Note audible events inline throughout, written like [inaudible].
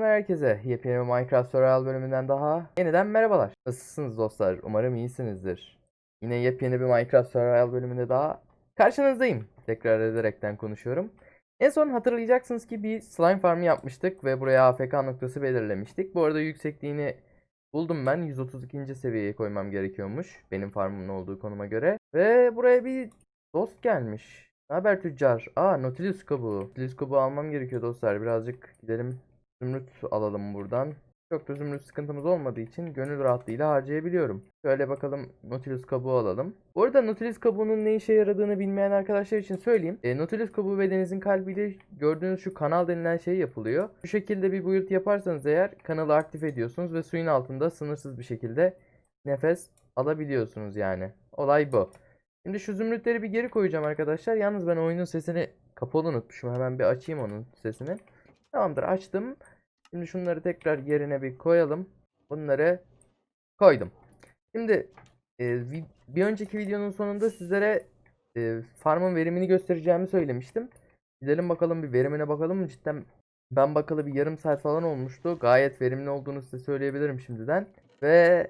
Selamlar herkese. Yepyeni bir Minecraft Survival bölümünden daha yeniden merhabalar. Nasılsınız dostlar? Umarım iyisinizdir. Yine yepyeni bir Minecraft Survival bölümünde daha karşınızdayım. Tekrar ederekten konuşuyorum. En son hatırlayacaksınız ki bir slime farmı yapmıştık ve buraya AFK noktası belirlemiştik. Bu arada yüksekliğini buldum ben. 132. seviyeye koymam gerekiyormuş. Benim farmımın olduğu konuma göre. Ve buraya bir dost gelmiş. Haber tüccar? Aa Nautilus kabuğu. Nautilus kabuğu almam gerekiyor dostlar. Birazcık gidelim zümrüt alalım buradan. Çok da zümrüt sıkıntımız olmadığı için gönül rahatlığıyla harcayabiliyorum. Şöyle bakalım Nautilus kabuğu alalım. Bu arada Nautilus kabuğunun ne işe yaradığını bilmeyen arkadaşlar için söyleyeyim. E, Nautilus kabuğu ve denizin kalbiyle gördüğünüz şu kanal denilen şey yapılıyor. Bu şekilde bir build yaparsanız eğer kanalı aktif ediyorsunuz ve suyun altında sınırsız bir şekilde nefes alabiliyorsunuz yani. Olay bu. Şimdi şu zümrütleri bir geri koyacağım arkadaşlar. Yalnız ben oyunun sesini kapalı unutmuşum. Hemen bir açayım onun sesini. Tamamdır açtım. Şimdi şunları tekrar yerine bir koyalım. Bunları koydum. Şimdi e, bir önceki videonun sonunda sizlere e, farmın verimini göstereceğimi söylemiştim. Gidelim bakalım bir verimine bakalım mı cidden ben bakalı bir yarım saat falan olmuştu. Gayet verimli olduğunu size söyleyebilirim şimdiden. Ve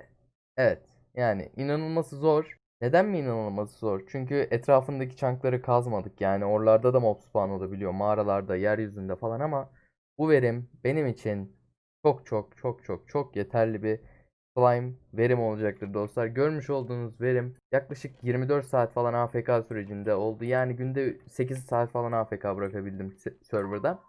evet yani inanılması zor. Neden mi inanılması zor? Çünkü etrafındaki çankları kazmadık. Yani oralarda da mob spawn olabiliyor. Mağaralarda, yeryüzünde falan ama bu verim benim için çok çok çok çok çok yeterli bir slime verim olacaktır dostlar. Görmüş olduğunuz verim yaklaşık 24 saat falan AFK sürecinde oldu. Yani günde 8 saat falan AFK bırakabildim se- serverda.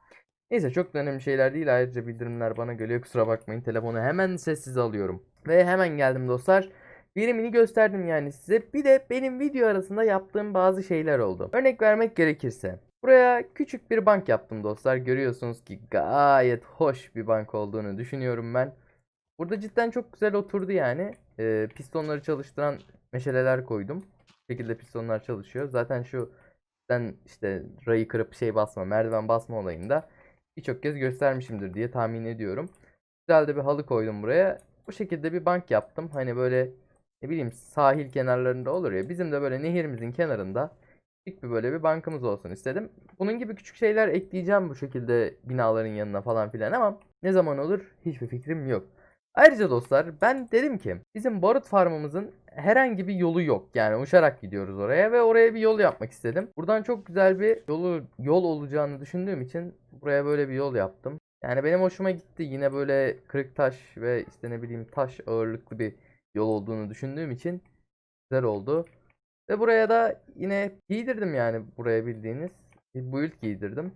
Neyse çok da önemli şeyler değil. Ayrıca bildirimler bana geliyor. Kusura bakmayın. Telefonu hemen sessiz alıyorum. Ve hemen geldim dostlar. Verimini gösterdim yani size. Bir de benim video arasında yaptığım bazı şeyler oldu. Örnek vermek gerekirse. Buraya küçük bir bank yaptım dostlar. Görüyorsunuz ki gayet hoş bir bank olduğunu düşünüyorum ben. Burada cidden çok güzel oturdu yani. Ee, pistonları çalıştıran meşaleler koydum. Bu şekilde pistonlar çalışıyor. Zaten şu ben işte rayı kırıp şey basma, merdiven basma olayında birçok kez göstermişimdir diye tahmin ediyorum. Güzel de bir halı koydum buraya. Bu şekilde bir bank yaptım. Hani böyle ne bileyim sahil kenarlarında olur ya. Bizim de böyle nehirimizin kenarında küçük bir böyle bir bankımız olsun istedim. Bunun gibi küçük şeyler ekleyeceğim bu şekilde binaların yanına falan filan ama ne zaman olur hiçbir fikrim yok. Ayrıca dostlar ben dedim ki bizim barut farmımızın herhangi bir yolu yok. Yani uçarak gidiyoruz oraya ve oraya bir yol yapmak istedim. Buradan çok güzel bir yolu yol olacağını düşündüğüm için buraya böyle bir yol yaptım. Yani benim hoşuma gitti. Yine böyle kırık taş ve işte ne bileyim taş ağırlıklı bir yol olduğunu düşündüğüm için güzel oldu. Ve buraya da yine giydirdim yani buraya bildiğiniz bir build giydirdim.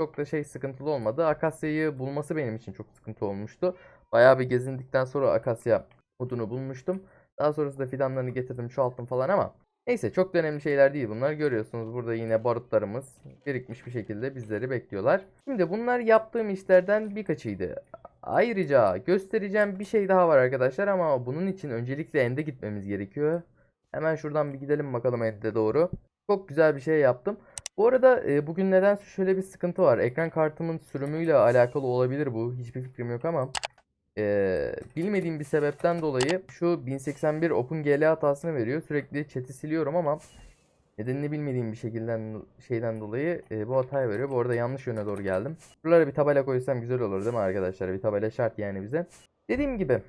Çok da şey sıkıntılı olmadı. Akasya'yı bulması benim için çok sıkıntı olmuştu. Bayağı bir gezindikten sonra akasya odunu bulmuştum. Daha sonrasında fidanlarını getirdim çoğalttım falan ama neyse çok da önemli şeyler değil bunlar. Görüyorsunuz burada yine barutlarımız birikmiş bir şekilde bizleri bekliyorlar. Şimdi bunlar yaptığım işlerden birkaçıydı. Ayrıca göstereceğim bir şey daha var arkadaşlar ama bunun için öncelikle ende gitmemiz gerekiyor. Hemen şuradan bir gidelim bakalım ende doğru. Çok güzel bir şey yaptım. Bu arada e, bugün nedense şöyle bir sıkıntı var. Ekran kartımın sürümüyle alakalı olabilir bu. Hiçbir fikrim yok ama e, bilmediğim bir sebepten dolayı şu 1081 OpenGL hatasını veriyor. Sürekli chat'i siliyorum ama nedenini bilmediğim bir şekilden şeyden dolayı e, bu hatayı veriyor. Bu arada yanlış yöne doğru geldim. Buralara bir tabela koysam güzel olur değil mi arkadaşlar? Bir tabela şart yani bize. Dediğim gibi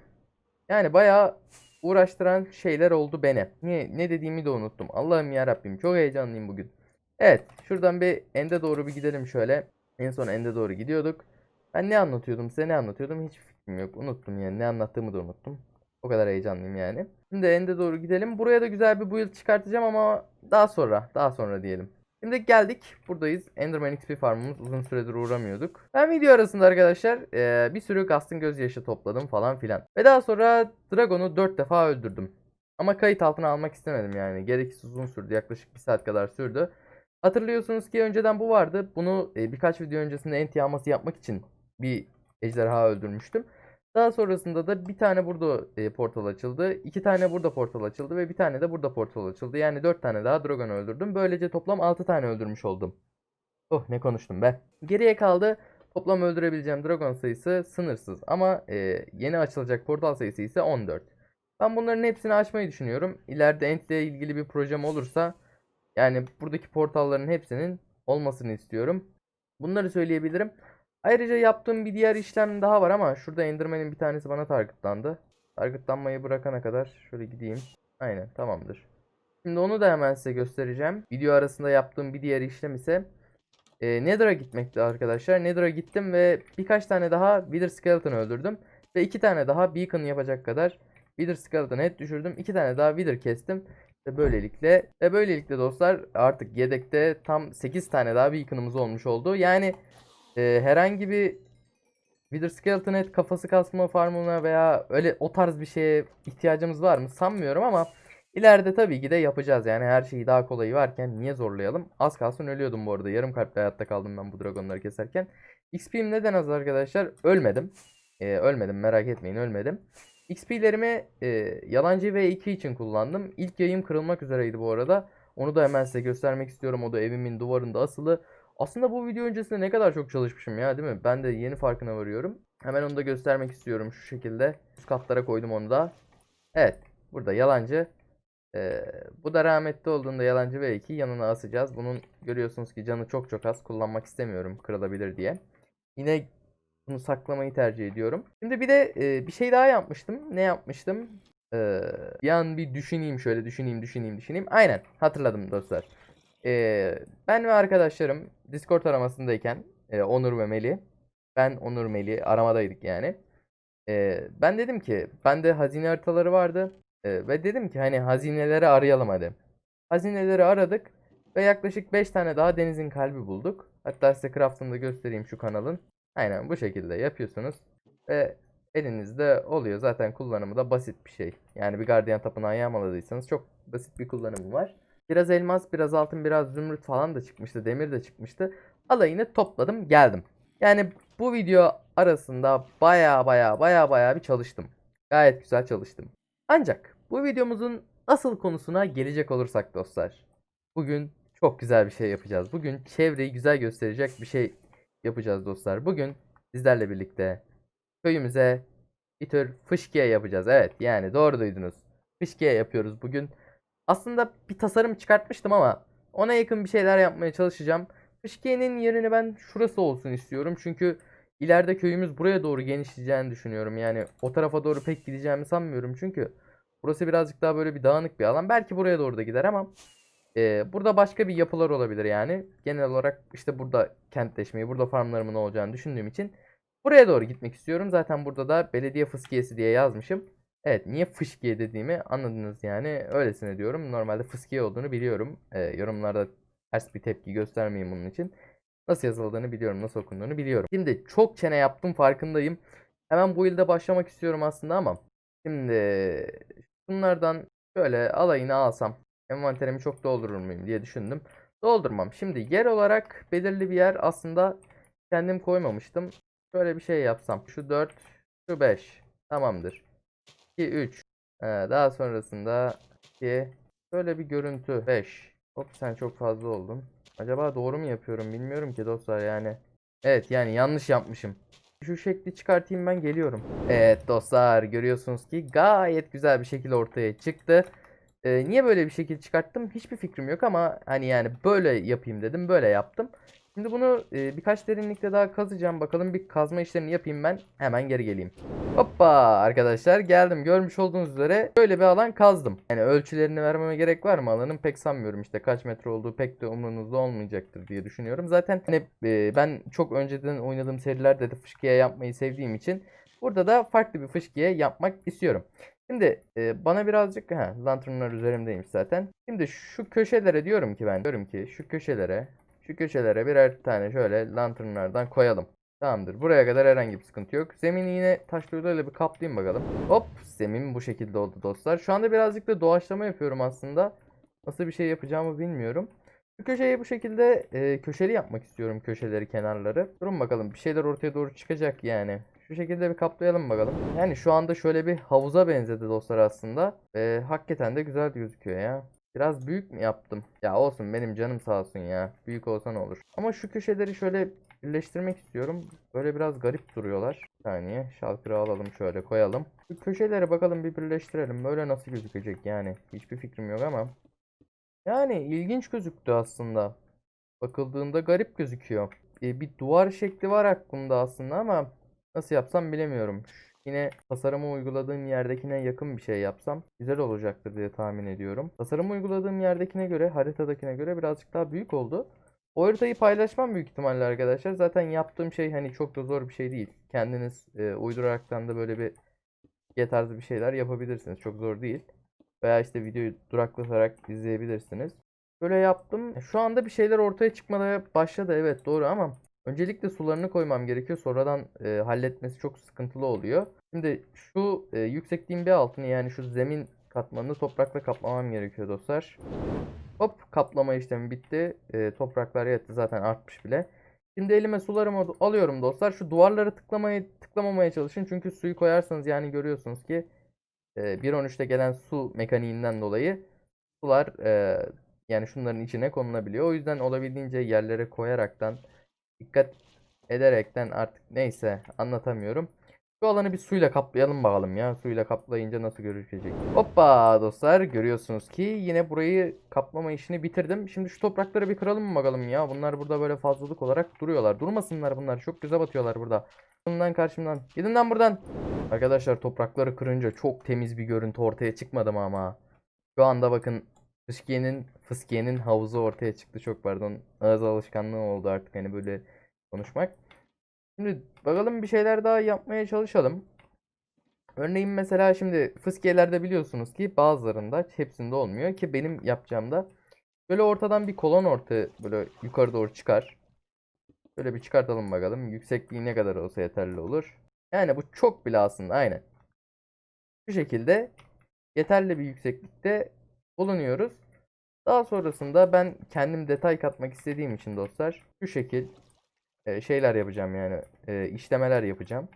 yani bayağı uğraştıran şeyler oldu beni. Ne, ne dediğimi de unuttum. Allah'ım ya Rabbim çok heyecanlıyım bugün. Evet şuradan bir ende doğru bir gidelim şöyle. En son ende doğru gidiyorduk. Ben ne anlatıyordum size ne anlatıyordum hiç fikrim yok. Unuttum yani ne anlattığımı da unuttum. O kadar heyecanlıyım yani. Şimdi ende doğru gidelim. Buraya da güzel bir build çıkartacağım ama daha sonra daha sonra diyelim. Şimdi geldik. Buradayız. Enderman XP farmımız uzun süredir uğramıyorduk. Ben video arasında arkadaşlar eee, bir sürü Gast'ın gözyaşı topladım falan filan. Ve daha sonra Dragon'u 4 defa öldürdüm. Ama kayıt altına almak istemedim yani. Gereksiz uzun sürdü. Yaklaşık bir saat kadar sürdü. Hatırlıyorsunuz ki önceden bu vardı. Bunu e, birkaç video öncesinde ent yağması yapmak için bir ejderha öldürmüştüm. Daha sonrasında da bir tane burada e, portal açıldı. iki tane burada portal açıldı ve bir tane de burada portal açıldı. Yani dört tane daha dragon öldürdüm. Böylece toplam altı tane öldürmüş oldum. Oh ne konuştum be. Geriye kaldı. Toplam öldürebileceğim dragon sayısı sınırsız. Ama e, yeni açılacak portal sayısı ise 14. Ben bunların hepsini açmayı düşünüyorum. İleride Ent ile ilgili bir projem olursa yani buradaki portalların hepsinin olmasını istiyorum. Bunları söyleyebilirim. Ayrıca yaptığım bir diğer işlem daha var ama şurada Enderman'in bir tanesi bana targetlandı. Targetlanmayı bırakana kadar şöyle gideyim. Aynen tamamdır. Şimdi onu da hemen size göstereceğim. Video arasında yaptığım bir diğer işlem ise e, Nether'a gitmekti arkadaşlar. Nether'a gittim ve birkaç tane daha Wither Skeleton öldürdüm. Ve iki tane daha Beacon yapacak kadar Wither Skeleton head düşürdüm. İki tane daha Wither kestim. Ve böylelikle ve böylelikle dostlar artık yedekte tam 8 tane daha Beacon'ımız olmuş oldu. Yani e, herhangi bir Wither Skeleton Head kafası kasma farmına veya öyle o tarz bir şeye ihtiyacımız var mı sanmıyorum ama ileride tabii ki de yapacağız. Yani her şeyi daha kolayı varken niye zorlayalım? Az kalsın ölüyordum bu arada. Yarım kalple hayatta kaldım ben bu dragonları keserken. XP'm neden az arkadaşlar? Ölmedim. Ee, ölmedim merak etmeyin ölmedim. XP'lerimi e, yalancı V2 için kullandım. İlk yayım kırılmak üzereydi bu arada. Onu da hemen size göstermek istiyorum. O da evimin duvarında asılı. Aslında bu video öncesinde ne kadar çok çalışmışım ya değil mi? Ben de yeni farkına varıyorum. Hemen onu da göstermek istiyorum şu şekilde. Üst katlara koydum onu da. Evet. Burada yalancı. Ee, bu da rahmetli olduğunda yalancı V2 yanına asacağız. Bunun görüyorsunuz ki canı çok çok az. Kullanmak istemiyorum kırılabilir diye. Yine bunu saklamayı tercih ediyorum. Şimdi bir de e, bir şey daha yapmıştım. Ne yapmıştım? Ee, bir an bir düşüneyim şöyle düşüneyim düşüneyim düşüneyim. Aynen hatırladım dostlar. Ee, ben ve arkadaşlarım Discord aramasındayken e, Onur ve Meli. Ben Onur Meli aramadaydık yani. Ee, ben dedim ki bende hazine haritaları vardı. Ee, ve dedim ki hani hazineleri arayalım hadi. Hazineleri aradık ve yaklaşık 5 tane daha denizin kalbi bulduk. Hatta size craft'ını da göstereyim şu kanalın. Aynen bu şekilde yapıyorsunuz. Ve elinizde oluyor. Zaten kullanımı da basit bir şey. Yani bir gardiyan tapınağı yağmaladıysanız çok basit bir kullanımı var. Biraz elmas, biraz altın, biraz zümrüt falan da çıkmıştı. Demir de çıkmıştı. Alayını topladım geldim. Yani bu video arasında baya baya baya baya bir çalıştım. Gayet güzel çalıştım. Ancak bu videomuzun asıl konusuna gelecek olursak dostlar. Bugün çok güzel bir şey yapacağız. Bugün çevreyi güzel gösterecek bir şey yapacağız dostlar. Bugün sizlerle birlikte köyümüze bir tür fışkiye yapacağız. Evet yani doğru duydunuz. Fışkiye yapıyoruz bugün. Aslında bir tasarım çıkartmıştım ama ona yakın bir şeyler yapmaya çalışacağım. Fışkiye'nin yerini ben şurası olsun istiyorum. Çünkü ileride köyümüz buraya doğru genişleyeceğini düşünüyorum. Yani o tarafa doğru pek gideceğimi sanmıyorum. Çünkü burası birazcık daha böyle bir dağınık bir alan. Belki buraya doğru da gider ama e, burada başka bir yapılar olabilir yani. Genel olarak işte burada kentleşmeyi, burada farmlarımın olacağını düşündüğüm için buraya doğru gitmek istiyorum. Zaten burada da belediye fıskiyesi diye yazmışım. Evet niye fışkiye dediğimi anladınız yani. Öylesine diyorum. Normalde fıskiye olduğunu biliyorum. Ee, yorumlarda ters bir tepki göstermeyeyim bunun için. Nasıl yazıldığını biliyorum. Nasıl okunduğunu biliyorum. Şimdi çok çene yaptım farkındayım. Hemen bu yılda başlamak istiyorum aslında ama. Şimdi bunlardan şöyle alayını alsam. Envanterimi çok doldurur muyum diye düşündüm. Doldurmam. Şimdi yer olarak belirli bir yer aslında kendim koymamıştım. Şöyle bir şey yapsam. Şu 4, şu 5. Tamamdır. 2, 3. Ee, daha sonrasında 2. Böyle bir görüntü. 5. Hop sen çok fazla oldun. Acaba doğru mu yapıyorum bilmiyorum ki dostlar yani. Evet yani yanlış yapmışım. Şu şekli çıkartayım ben geliyorum. Evet dostlar görüyorsunuz ki gayet güzel bir şekilde ortaya çıktı. Ee, niye böyle bir şekil çıkarttım hiçbir fikrim yok ama hani yani böyle yapayım dedim böyle yaptım. Şimdi bunu e, birkaç derinlikte daha kazacağım. Bakalım bir kazma işlemini yapayım ben. Hemen geri geleyim. Hoppa arkadaşlar geldim. Görmüş olduğunuz üzere böyle bir alan kazdım. Yani ölçülerini vermeme gerek var mı alanın pek sanmıyorum. İşte kaç metre olduğu pek de umurunuzda olmayacaktır diye düşünüyorum. Zaten hani e, ben çok önceden oynadığım serilerde de fışkiye yapmayı sevdiğim için burada da farklı bir fışkiye yapmak istiyorum. Şimdi e, bana birazcık ha, lanternlar üzerimdeymiş zaten. Şimdi şu köşelere diyorum ki ben diyorum ki şu köşelere şu köşelere birer tane şöyle lanternlardan koyalım. Tamamdır. Buraya kadar herhangi bir sıkıntı yok. Zemini yine taş tuğlayla bir kaplayayım bakalım. Hop zemin bu şekilde oldu dostlar. Şu anda birazcık da doğaçlama yapıyorum aslında. Nasıl bir şey yapacağımı bilmiyorum. Şu köşeyi bu şekilde e, köşeli yapmak istiyorum köşeleri kenarları. Durun bakalım bir şeyler ortaya doğru çıkacak yani. Şu şekilde bir kaplayalım bakalım. Yani şu anda şöyle bir havuza benzedi dostlar aslında. Ve hakikaten de güzel gözüküyor ya. Biraz büyük mü yaptım? Ya olsun benim canım sağ olsun ya. Büyük olsa ne olur. Ama şu köşeleri şöyle birleştirmek istiyorum. Böyle biraz garip duruyorlar. Bir saniye. Şalkırı alalım şöyle koyalım. Şu köşeleri bakalım bir birleştirelim. Böyle nasıl gözükecek yani. Hiçbir fikrim yok ama. Yani ilginç gözüktü aslında. Bakıldığında garip gözüküyor. e, bir duvar şekli var aklımda aslında ama nasıl yapsam bilemiyorum. Yine tasarımı uyguladığım yerdekine yakın bir şey yapsam güzel olacaktır diye tahmin ediyorum. Tasarımı uyguladığım yerdekine göre, haritadakine göre birazcık daha büyük oldu. O haritayı paylaşmam büyük ihtimalle arkadaşlar. Zaten yaptığım şey hani çok da zor bir şey değil. Kendiniz e, uyduraraktan da böyle bir G tarzı bir şeyler yapabilirsiniz. Çok zor değil. Veya işte videoyu duraklatarak izleyebilirsiniz. Böyle yaptım. Şu anda bir şeyler ortaya çıkmaya başladı. Evet doğru ama öncelikle sularını koymam gerekiyor. Sonradan e, halletmesi çok sıkıntılı oluyor. Şimdi şu e, yüksekliğin bir altını yani şu zemin katmanını toprakla kaplamam gerekiyor dostlar. Hop kaplama işlemi bitti. E, topraklar yetti zaten artmış bile. Şimdi elime sularımı alıyorum dostlar. Şu duvarları tıklamayı tıklamamaya çalışın. Çünkü suyu koyarsanız yani görüyorsunuz ki e, 1.13'te gelen su mekaniğinden dolayı sular e, yani şunların içine konulabiliyor. O yüzden olabildiğince yerlere koyaraktan dikkat ederekten artık neyse anlatamıyorum. Şu alanı bir suyla kaplayalım bakalım ya. Suyla kaplayınca nasıl gözükecek. Hoppa dostlar görüyorsunuz ki yine burayı kaplama işini bitirdim. Şimdi şu toprakları bir kıralım mı bakalım ya. Bunlar burada böyle fazlalık olarak duruyorlar. Durmasınlar bunlar. Çok güzel batıyorlar burada. Bundan karşımdan. Gidin lan buradan. Arkadaşlar toprakları kırınca çok temiz bir görüntü ortaya çıkmadı mı ama. Şu anda bakın Fıskiye'nin Fıskiye'nin havuzu ortaya çıktı. Çok pardon. Ağız alışkanlığı oldu artık hani böyle konuşmak. Şimdi bakalım bir şeyler daha yapmaya çalışalım. Örneğin mesela şimdi fıskiyelerde biliyorsunuz ki bazılarında hepsinde olmuyor ki benim yapacağımda böyle ortadan bir kolon orta böyle yukarı doğru çıkar. Böyle bir çıkartalım bakalım. Yüksekliği ne kadar olsa yeterli olur. Yani bu çok bile aslında aynen. Şu şekilde yeterli bir yükseklikte bulunuyoruz. Daha sonrasında ben kendim detay katmak istediğim için dostlar şu şekil e, şeyler yapacağım yani e, işlemeler yapacağım.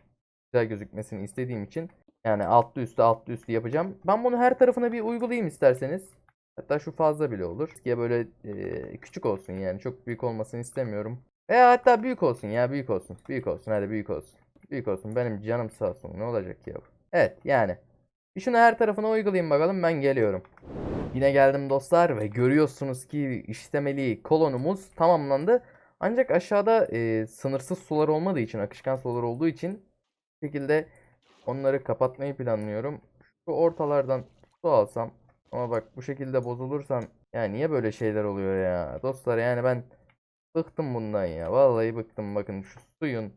Güzel gözükmesini istediğim için yani altlı üstü altlı üstü yapacağım. Ben bunu her tarafına bir uygulayayım isterseniz. Hatta şu fazla bile olur. Ya böyle e, küçük olsun yani çok büyük olmasını istemiyorum. Veya hatta büyük olsun ya büyük olsun. Büyük olsun hadi büyük olsun. Büyük olsun benim canım sağ olsun ne olacak ya. Evet yani. Bir şunu her tarafına uygulayayım bakalım ben geliyorum. Yine geldim dostlar ve görüyorsunuz ki işlemeli kolonumuz tamamlandı. Ancak aşağıda e, sınırsız sular olmadığı için, akışkan sular olduğu için bu şekilde onları kapatmayı planlıyorum. Şu ortalardan su alsam ama bak bu şekilde bozulursan ya niye böyle şeyler oluyor ya? Dostlar yani ben bıktım bundan ya. Vallahi bıktım bakın şu suyun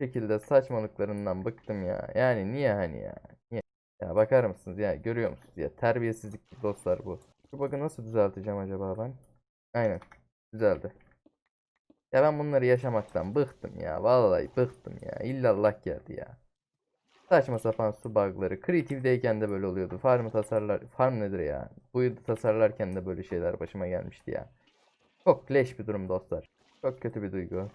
şekilde saçmalıklarından bıktım ya. Yani niye hani ya? Ya bakar mısınız ya görüyor musunuz ya terbiyesizlik dostlar bu. Şu bakın nasıl düzelteceğim acaba ben? Aynen düzeldi. Ya ben bunları yaşamaktan bıktım ya. Vallahi bıktım ya. İllallah geldi ya. Saçma sapan su bug'ları. Creative'deyken de böyle oluyordu. Farm'ı tasarlar... Farm nedir ya? Bu yılda tasarlarken de böyle şeyler başıma gelmişti ya. Çok leş bir durum dostlar. Çok kötü bir duygu.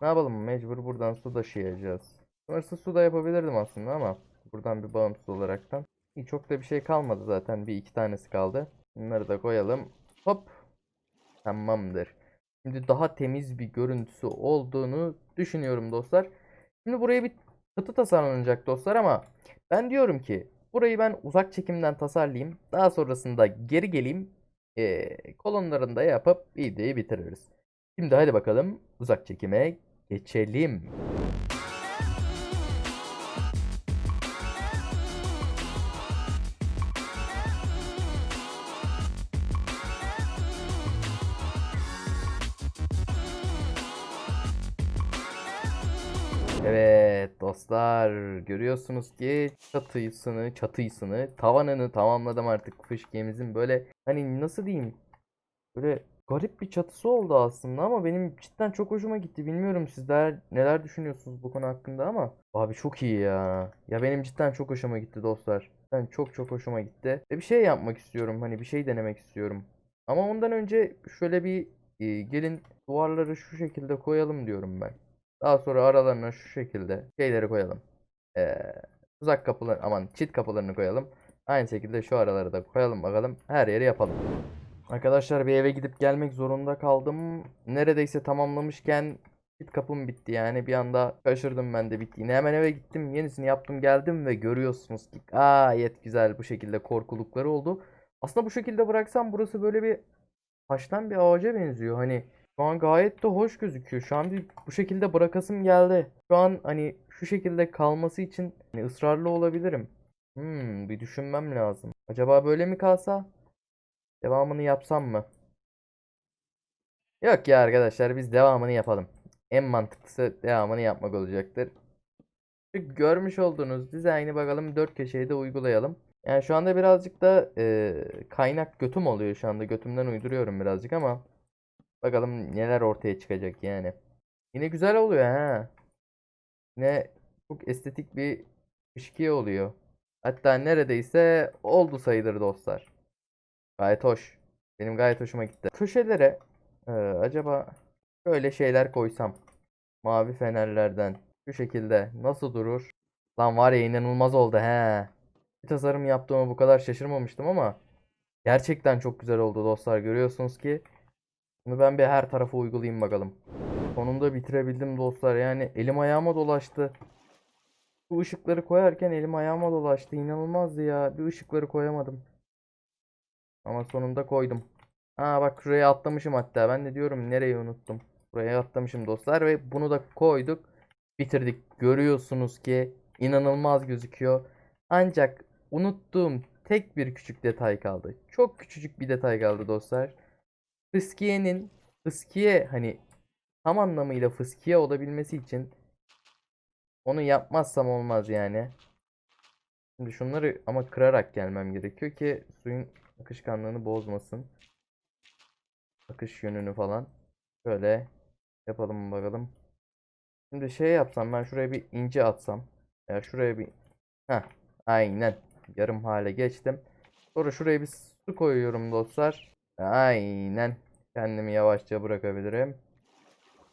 Ne yapalım mecbur buradan su taşıyacağız. Sınırsız su da yapabilirdim aslında ama buradan bir bağımsız olaraktan. Çok da bir şey kalmadı zaten. Bir iki tanesi kaldı. Bunları da koyalım. Hop. Tamamdır. Şimdi daha temiz bir görüntüsü olduğunu düşünüyorum dostlar. Şimdi buraya bir çatı tasarlanacak dostlar ama ben diyorum ki burayı ben uzak çekimden tasarlayayım. Daha sonrasında geri geleyim. Ee, kolonlarını da yapıp videoyu bitiririz. Şimdi hadi bakalım uzak çekime geçelim. Evet dostlar görüyorsunuz ki çatısını çatısını tavanını tamamladım artık fışkiyemizin böyle hani nasıl diyeyim böyle garip bir çatısı oldu aslında ama benim cidden çok hoşuma gitti. Bilmiyorum sizler neler düşünüyorsunuz bu konu hakkında ama abi çok iyi ya. Ya benim cidden çok hoşuma gitti dostlar. Ben çok çok hoşuma gitti. Ve bir şey yapmak istiyorum hani bir şey denemek istiyorum. Ama ondan önce şöyle bir e, gelin duvarları şu şekilde koyalım diyorum ben daha sonra aralarına şu şekilde şeyleri koyalım. Ee, uzak kapılar aman çit kapılarını koyalım. Aynı şekilde şu araları da koyalım bakalım. Her yeri yapalım. Arkadaşlar bir eve gidip gelmek zorunda kaldım. Neredeyse tamamlamışken çit kapım bitti yani bir anda şaşırdım ben de bittiğini. Hemen eve gittim yenisini yaptım geldim ve görüyorsunuz ki gayet güzel bu şekilde korkulukları oldu. Aslında bu şekilde bıraksam burası böyle bir taştan bir ağaca benziyor. Hani Şu an gayet de hoş gözüküyor. Şu an bir bu şekilde bırakasım geldi. Şu an hani şu şekilde kalması için hani ısrarlı olabilirim. Hmm, bir düşünmem lazım. Acaba böyle mi kalsa? Devamını yapsam mı? Yok ya arkadaşlar biz devamını yapalım. En mantıklısı devamını yapmak olacaktır. Görmüş olduğunuz dizaynı bakalım dört köşeye de uygulayalım. Yani şu anda birazcık da e, kaynak götüm oluyor şu anda. Götümden uyduruyorum birazcık ama bakalım neler ortaya çıkacak yani. Yine güzel oluyor ha. Yine çok estetik bir fışkiye oluyor. Hatta neredeyse oldu sayılır dostlar. Gayet hoş. Benim gayet hoşuma gitti. Köşelere e, acaba böyle şeyler koysam. Mavi fenerlerden. Şu şekilde nasıl durur? Lan var ya inanılmaz oldu he. Bir tasarım yaptığıma bu kadar şaşırmamıştım ama gerçekten çok güzel oldu dostlar. Görüyorsunuz ki bunu ben bir her tarafa uygulayayım bakalım. Sonunda bitirebildim dostlar. Yani elim ayağıma dolaştı. Bu ışıkları koyarken elim ayağıma dolaştı. İnanılmazdı ya. Bir ışıkları koyamadım. Ama sonunda koydum. Ha bak şuraya atlamışım hatta. Ben de diyorum nereyi unuttum. Buraya atlamışım dostlar ve bunu da koyduk. Bitirdik. Görüyorsunuz ki inanılmaz gözüküyor. Ancak unuttuğum tek bir küçük detay kaldı. Çok küçücük bir detay kaldı dostlar. Fıskiye'nin fıskiye hani tam anlamıyla fıskiye olabilmesi için onu yapmazsam olmaz yani. Şimdi şunları ama kırarak gelmem gerekiyor ki suyun akışkanlığını bozmasın. Akış yönünü falan. Şöyle yapalım bakalım. Şimdi şey yapsam ben şuraya bir ince atsam. Ya şuraya bir Heh, aynen. Yarım hale geçtim. Sonra şuraya bir su koyuyorum dostlar. Aynen. Kendimi yavaşça bırakabilirim.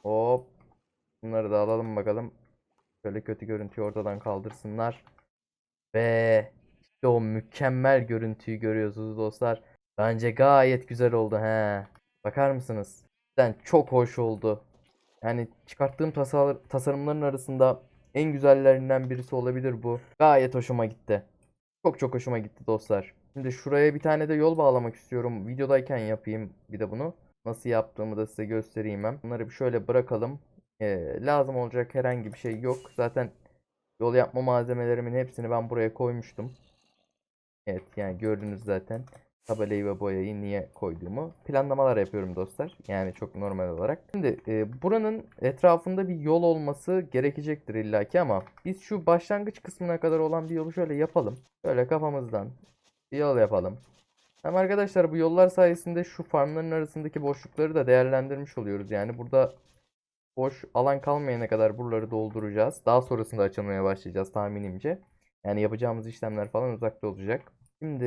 Hop. Bunları da alalım bakalım. Şöyle kötü görüntüyü ortadan kaldırsınlar. Ve işte o mükemmel görüntüyü görüyorsunuz dostlar. Bence gayet güzel oldu he. Bakar mısınız? Cidden çok hoş oldu. Yani çıkarttığım tasar tasarımların arasında en güzellerinden birisi olabilir bu. Gayet hoşuma gitti. Çok çok hoşuma gitti dostlar. Şimdi şuraya bir tane de yol bağlamak istiyorum. Videodayken yapayım bir de bunu. Nasıl yaptığımı da size göstereyim ben. Bunları bir şöyle bırakalım. Ee, lazım olacak herhangi bir şey yok. Zaten yol yapma malzemelerimin hepsini ben buraya koymuştum. Evet yani gördünüz zaten tabelayı ve boyayı niye koyduğumu planlamalar yapıyorum dostlar. Yani çok normal olarak. Şimdi e, buranın etrafında bir yol olması gerekecektir illaki ama biz şu başlangıç kısmına kadar olan bir yolu şöyle yapalım. Böyle kafamızdan yol yapalım. Hem arkadaşlar bu yollar sayesinde şu farmların arasındaki boşlukları da değerlendirmiş oluyoruz. Yani burada boş alan kalmayana kadar buraları dolduracağız. Daha sonrasında açılmaya başlayacağız tahminimce. Yani yapacağımız işlemler falan uzakta olacak. Şimdi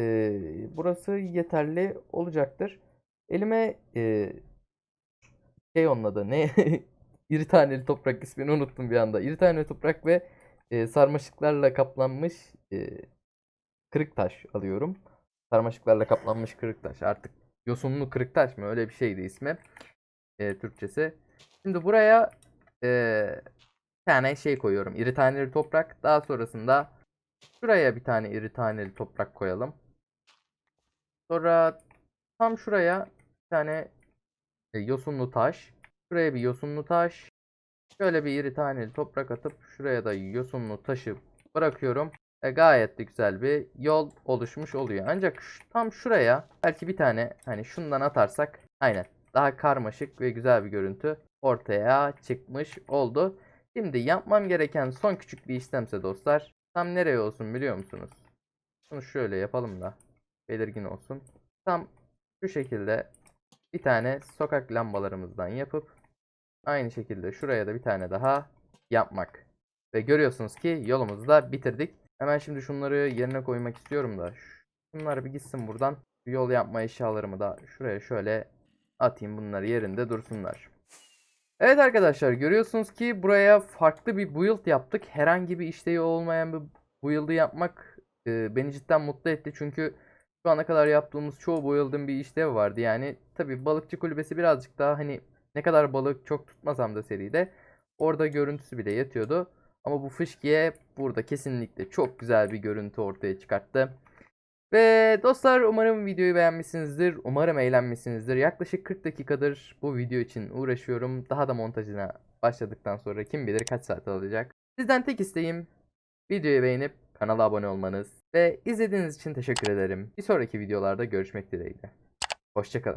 burası yeterli olacaktır. Elime e, şey onun ne? [laughs] İri taneli toprak ismini unuttum bir anda. İri taneli toprak ve e, sarmaşıklarla kaplanmış e, kırık taş alıyorum. Sarmaşıklarla kaplanmış kırık taş. Artık yosunlu kırık taş mı? Öyle bir şeydi ismi. E, Türkçesi. Şimdi buraya e, bir tane şey koyuyorum. İri taneli toprak. Daha sonrasında Şuraya bir tane iri taneli toprak koyalım. Sonra tam şuraya bir tane e, yosunlu taş. Şuraya bir yosunlu taş. Şöyle bir iri taneli toprak atıp şuraya da yosunlu taşı bırakıyorum. E, gayet de güzel bir yol oluşmuş oluyor. Ancak şu- tam şuraya belki bir tane hani şundan atarsak aynen daha karmaşık ve güzel bir görüntü ortaya çıkmış oldu. Şimdi yapmam gereken son küçük bir işlemse dostlar Tam nereye olsun biliyor musunuz? Bunu şöyle yapalım da belirgin olsun. Tam şu şekilde bir tane sokak lambalarımızdan yapıp aynı şekilde şuraya da bir tane daha yapmak. Ve görüyorsunuz ki yolumuzu da bitirdik. Hemen şimdi şunları yerine koymak istiyorum da şunlar bir gitsin buradan. Yol yapma eşyalarımı da şuraya şöyle atayım bunları yerinde dursunlar. Evet arkadaşlar görüyorsunuz ki buraya farklı bir build yaptık. Herhangi bir işlevi olmayan bir build'ı yapmak e, beni cidden mutlu etti. Çünkü şu ana kadar yaptığımız çoğu build'ın bir işlevi vardı. Yani tabi balıkçı kulübesi birazcık daha hani ne kadar balık çok tutmasam da seride orada görüntüsü bile yetiyordu. Ama bu fışkiye burada kesinlikle çok güzel bir görüntü ortaya çıkarttı. Ve dostlar umarım videoyu beğenmişsinizdir. Umarım eğlenmişsinizdir. Yaklaşık 40 dakikadır bu video için uğraşıyorum. Daha da montajına başladıktan sonra kim bilir kaç saat alacak. Sizden tek isteğim videoyu beğenip kanala abone olmanız. Ve izlediğiniz için teşekkür ederim. Bir sonraki videolarda görüşmek dileğiyle. Hoşçakalın.